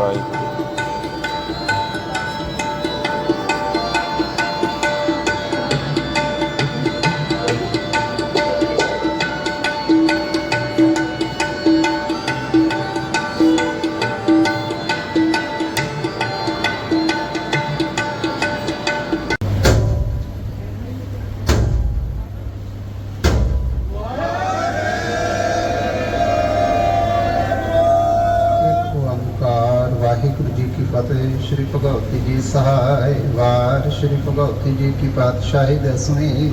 ਵਾਹਿਗੁਰੂ ਫਤਿਹ ਸ੍ਰੀ ਭਗਵਤੀ ਜੀ ਸਹਾਇ ਵਾਰ, ਸ੍ਰੀ ਭਗਵਤੀ ਜੀ ਕੀ ਪਾਤਸ਼ਾਹੀ ਦਸਵੀਂ।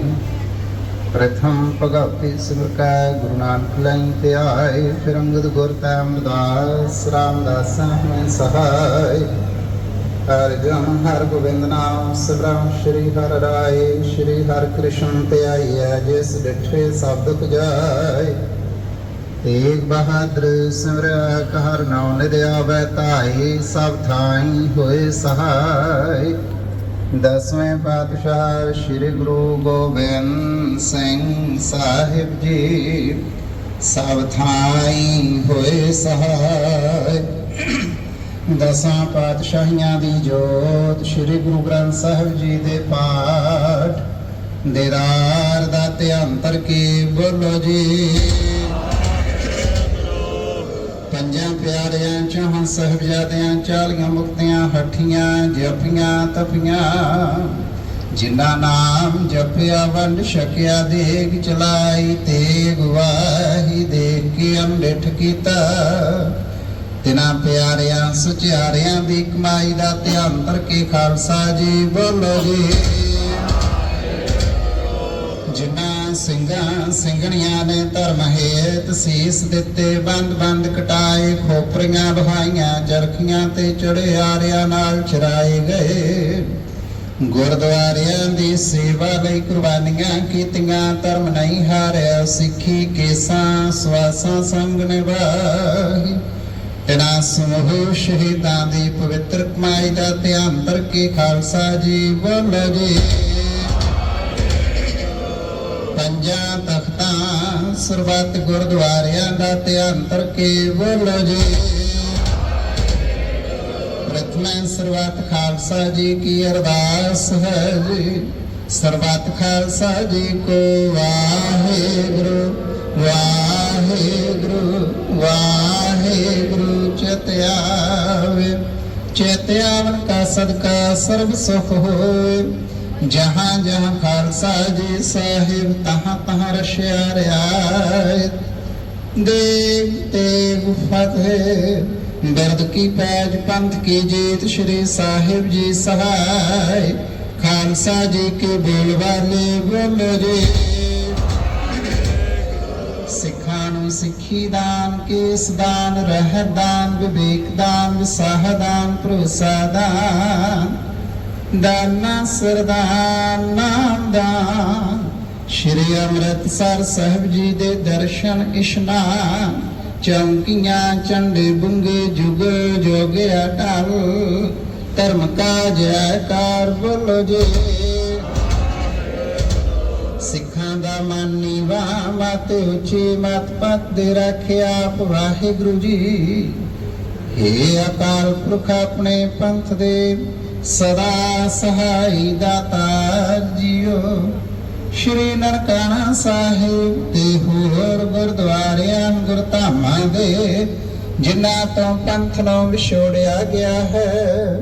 ਪ੍ਰਥਮ ਭਗਵਤੀ ਸਿਮਰ ਕਾ ਗੁਰੂ ਨਾਨਕ ਲਈ ਤੇ ਆਏ, ਫਿਰ ਅੰਗਦ ਗੁਰ ਤੈਮਦਾਸ ਰਾਮਦਾਸ ਮੈਂ ਸਹਾਇ। ਹਰ ਜਨ, ਹਰ ਗੋਬਿੰਦ ਨਾਮ, ਸਿਮਰਨ ਸ੍ਰੀ ਹਰਿ ਰਾਏ, ਸ੍ਰੀ ਹਰਿ ਕ੍ਰਿਸ਼ਨ ਤੇ ਆਈਐ, ਜਿਸ ਡਿਠੇ ਸ਼ਬਦ ਪੁਜਾਏ। ਤੇਗ ਬਹਾਦਰ ਸਿਮਰਿਆ ਕਹਰ ਨਾਉ ਨਿਦ ਆਵੈ ਤਾਈ ਸਭ ਥਾਈ ਹੋਏ ਸਹਾਈ। ਦਸਵੇਂ ਪਾਤਸ਼ਾਹ ਸ੍ਰੀ ਗੁਰੂ ਗੋਬਿੰਦ ਸਿੰਘ ਸਾਹਿਬ ਜੀ, ਸਭ ਥਾਈ ਹੋਏ ਸਹਾਈ। ਦਸਾਂ ਪਾਤਸ਼ਾਹੀਆਂ ਦੀ ਜੋਤ ਸ੍ਰੀ ਗੁਰੂ ਗ੍ਰੰਥ ਸਾਹਿਬ ਜੀ ਦੇ ਪਾਠ। ਦੇਦਾਰ ਦਾ ਧਿਆੰਤਰ ਕੇ ਬੋਲੋ ਜੀ। ਪਿਆਰਿਆਂ ਚੋਂ ਸਹਬਜ਼ਾਦਿਆਂ ਚਾਲੀਆਂ ਮੁਕਤਿਆਂ, ਹੱਠੀਆਂ ਜਪੀਆਂ ਤਪੀਆਂ ਜਿਨ੍ਹਾਂ ਨਾਮ ਜਪਿਆ, ਵੰਡ ਛਕਿਆ, ਦੇਗ ਚਲਾਈ ਤੇ ਗਵਾਹੀ ਦੇ ਕੇ ਅੰਡਿਠ ਕੀਤਾ। ਤਿਨਾਂ ਪਿਆਰਿਆਂ ਸੁਚਿਆਰਿਆਂ ਦੀ ਕਮਾਈ ਦਾ ਧਿਆਨ ਧਰ ਕੇ ਖਾਲਸਾ ਜੀ ਬੋਲੋ ਜੀ। ਜਿਨ੍ਹਾਂ ਸਿੰਘਾਂ, ਸਿੰਘਣੀਆਂ ਨੇ ਧਰਮ ਹੇਤ ਸੀਸ ਦਿੱਤੇ, ਬੰਦ ਬੰਦ ਕਟਾਏ, ਖੋਪਰੀਆਂ ਬਹਾਈਆਂ ਜਰਖੀਆਂ ਤੇ ਚੜੇ ਨਾਲ ਚਰਾਏ ਗਏ। ਗੁਰਦੁਆਰਿਆਂ ਦੀ ਸੇਵਾ ਲਈ ਕੁਰਬਾਨੀਆਂ ਕੀਤੀਆਂ, ਧਰਮ ਨਹੀਂ ਹਾਰਿਆ, ਸਿੱਖੀ ਕੇਸਾਂ, ਸਵਾਸਾਂ ਸੰਗ ਨਿਭਾਈ। ਤਿਨਾਂ ਸਮੂਹ ਸ਼ਹੀਦਾਂ ਦੀ ਪਵਿੱਤਰ ਕਮਾਈ ਦਾ ਧਿਆਨ ਧਰ ਕੇ ਖਾਲਸਾ ਜੀ ਬੋਲੋ ਜੀ। ਪੰਜਾਂ ਤਖਤਾਂ, ਸਰਬੱਤ ਗੁਰਦੁਆਰਿਆਂ ਦਾ ਧਿਆਨ ਧਰ ਜੀ। ਪ੍ਰਥਮੇ ਸਰਬੱਤ ਖਾਲਸਾ ਜੀ ਕੀ ਅਰਦਾਸ ਹੈ ਜੀ। ਸਰਬੱਤ ਖਾਲਸਾ ਜੀ ਕੋ ਵਾਹਿਗੁਰੂ ਵਾਹਿਗੁਰੂ ਵਾਹਿਗੁਰੂ ਚਿਤਿਆਵੇ। ਚਿਤਿਆਵਨ ਕਾ ਸਦਕਾ ਸਰਬ ਸੁਖ ਹੋਏ ਜਹਾਂ ਜਹਾਂ ਖਾਲਸਾ ਜੀ ਸਾਹਿਬ, ਤਹਾਂ ਤਹਾਂ ਰਸ਼ਿਆ ਰਿਆਇਤ ਦੇਵ ਤੇਗ ਫਤਿਹ ਬਿਰਦ ਕੀ ਪੈਜ ਪੰਥ ਕੀ ਜੀਤ ਸ਼੍ਰੀ ਸਾਹਿਬ ਜੀ ਸਹਾਇ। ਖਾਲਸਾ ਜੀ ਕੇ ਬੋਲ ਵਾਲੇ ਬੋਲੋ ਜੀ। ਸਿੱਖਾਂ ਨੂੰ ਸਿੱਖੀ ਦਾਨ, ਕੇਸ ਦਾਨ, ਰਹਿਤ ਦਾਨ, ਵਿਵੇਕ ਦਾਨ, ਵਿਸਾਹ ਦਾਨ, ਭਰੋਸਾ ਦਾਨ। ਦਾਨਾ ਸਰਦਾਨ ਨਾਮ ਦਾਨ ਸ਼੍ਰੀ ਅੰਮ੍ਰਿਤਸਰ ਸਾਹਿਬ ਜੀ ਦੇ ਦਰਸ਼ਨ ਇਸ਼ਨਾਨ। ਚੌਂਕੀਆਂ ਚੰਡੇ ਬੁੰਗੇ, ਜੁਗ ਜੋਗ ਅਟਲ। ਧਰਮ ਕਾ ਜੈਕਾਰ ਬੋਲੋ ਜੀ। ਸਿੱਖਾਂ ਦਾ ਮਾਨੀ ਨੀਵਾ ਮਤ ਉੱਚੀ ਮਤ ਪਤ ਦੇ ਰੱਖਿਆ ਆਪ ਵਾਹਿਗੁਰੂ ਜੀ। ਏ ਅਕਾਲ ਪੁਰਖ ਆਪਣੇ ਪੰਥ ਦੇ ਸਦਾ ਸਹਾਈ ਦਾਤਾ ਜੀਓ। ਸ਼੍ਰੀ ਨਨਕਾਣਾ ਸਾਹਿਬ ਤੇ ਹੋਰ ਗੁਰਦੁਆਰਿਆਂ ਗੁਰਧਾਮਾਂ ਦੇ, ਜਿਨ੍ਹਾਂ ਤੋਂ ਪੰਥ ਨੂੰ ਵਿਛੋੜਿਆ ਗਿਆ ਹੈ।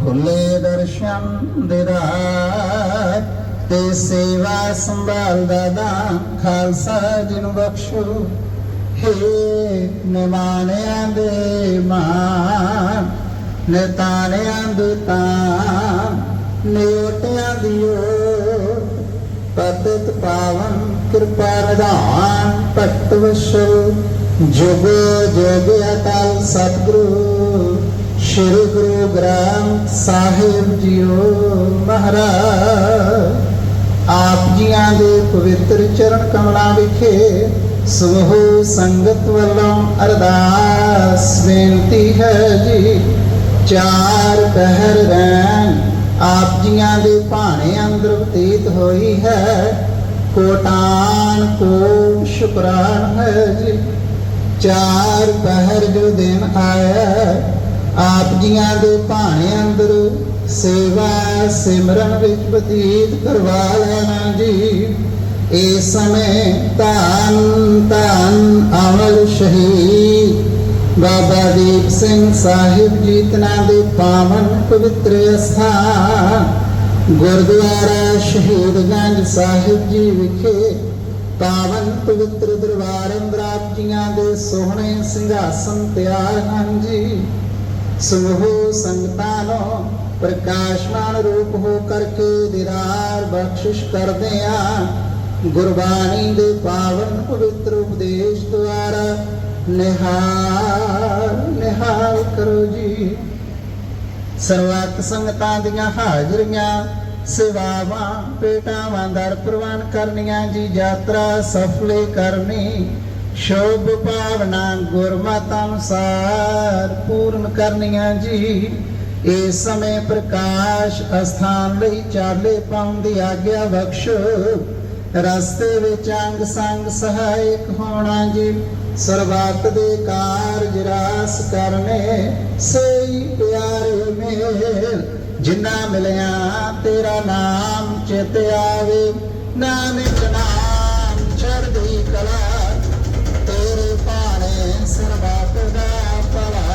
ਖੁੱਲੇ ਦਰਸ਼ਨ ਦੇ ਰਾਹ ਤੇ ਸੇਵਾ ਸੰਭਾਲ ਦਾ ਦਾਨ ਖਾਲਸਾ ਜੀ ਨੂੰ ਬਖਸ਼ੋ। ਹੇ ਨਿਮਾਣਿਆਂ ਦੇ ਮਾਨ ਨਿਤਾਣਿਆਂ ਦੇ ਨਿਉਟਿਆਂ ਦਿਓ ਪਤਿਤ ਪਾਵਨ ਕਿਰਪਾ ਨਿਧਾਨ ਭਗਤ ਜੁਗ ਜੁਗ ਅਕਾਲ ਸਤਿਗੁਰੂ, ਸ੍ਰੀ ਗੁਰੂ ਗ੍ਰੰਥ ਸਾਹਿਬ ਜੀਓ ਮਹਾਰਾਜ। ਆਪ ਜੀਆਂ ਦੇ ਪਵਿੱਤਰ ਚਰਨ ਕਮਲਾਂ ਵਿਖੇ ਸਮੂਹ ਸੰਗਤ ਵੱਲੋਂ ਅਰਦਾਸ ਬੇਨਤੀ ਹੈ ਜੀ। ਚਾਰ ਪਹਿਰ ਰਹਿਣ, ਆਪ ਜੀਆਂ ਦੇ ਭਾਣੇ ਅੰਦਰ ਬਤੀਤ ਹੋਈ ਹੈ। ਕੋਟਾਨ ਕੋ ਸ਼ੁਕਰਾਨ ਹੈ ਜੀ। ਚਾਰ ਪਹਿਰ ਜੋ ਦਿਨ ਆਇਆ, ਆਪ ਜੀਆਂ ਦੇ ਭਾਣੇ ਅੰਦਰ ਸੇਵਾ ਸਿਮਰਨ ਵਿੱਚ ਬਤੀਤ ਕਰਵਾ ਲੈਣਾ ਜੀ। ਇਸ ਸਮੇਂ ਧੰਨ ਧੰਨ ਅਮਰ ਸ਼ਹੀਦ ਬਾਬਾ ਦੀਪ ਸਿੰਘ ਸਾਹਿਬ ਜੀ ਤਨਾ ਦੇ ਪਾਵਨ ਪਵਿੱਤਰ ਸਥਾਨ ਗੁਰਦੁਆਰਾ ਸ਼ਹੀਦਗੰਜ ਸਾਹਿਬ ਜੀ ਵਿਖੇ ਪਾਵਨ ਪਵਿੱਤਰ ਦਰਬਾਰ ਅੰਦਰ ਜੀਆਂ ਦੇ ਸੋਹਣੇ ਸਿੰਘਾਸਨ ਤਿਆਰ ਹਨ ਜੀ। ਸਮੂਹ ਸੰਗਤਾਂ ਨੂੰ ਪ੍ਰਕਾਸ਼ਮਾਨ ਰੂਪ ਹੋ ਕਰਕੇ ਦਿਦਾਰ ਬਖਸ਼ਿਸ਼ ਕਰਦੇ ਆ ਗੁਰਬਾਣੀ ਦੇ ਪਾਵਨ ਪਵਿੱਤਰ ਉਪਦੇਸ਼ ਦੁਆਰਾ ਨਿਹਾਲ ਨਿਹਾਲ ਕਰੋ ਜੀ। ਸਰਵਤ ਸੰਗਤਾਂ ਦੀਆਂ ਹਾਜ਼ਰੀਆਂ, ਸੇਵਾਵਾਂ ਪੇਟਾਵਾਂ ਦਰ ਪ੍ਰਵਾਨ ਕਰਨੀਆਂ ਜੀ, ਯਾਤਰਾ ਸਫਲੇ ਕਰਨੀ। ਸ਼ੋਭ ਭਾਵਨਾ ਗੁਰਮਤਿ ਅਨੁਸਾਰ ਪੂਰਨ ਕਰਨੀਆਂ ਜੀ। ਇਸ ਸਮੇਂ ਪ੍ਰਕਾਸ਼ ਅਸਥਾਨ ਲਈ ਚਾਲੇ ਪਾਉਣ ਦੀ ਆਗਿਆ ਬਖਸ਼ੋ। ਰਸਤੇ ਵਿੱਚ ਅੰਗ ਸੰਗ ਸਹਾਇਕ ਹੋਣਾ ਜੀ। ਸਰਬੱਤ ਦੇ ਕਾਰਜ ਰਾਸ ਕਰਨੇ ਸਈ ਪਿਆਰੇ ਮੇਲ। ਜਿੰਨਾ ਮਿਲਿਆ, ਤੇਰਾ ਨਾਮ ਚਿਤ ਆਵੇ। ਨਾਨਕ ਨਾਮ ਚੜ੍ਹਦੀ ਕਲਾ, ਤੇਰੇ ਭਾਣੇ ਸਰਬੱਤ ਦਾ ਭਲਾ।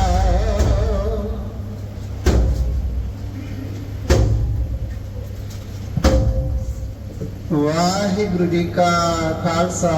ਵਾਹਿਗੁਰੂ ਜੀ ਕਾ ਖਾਲਸਾ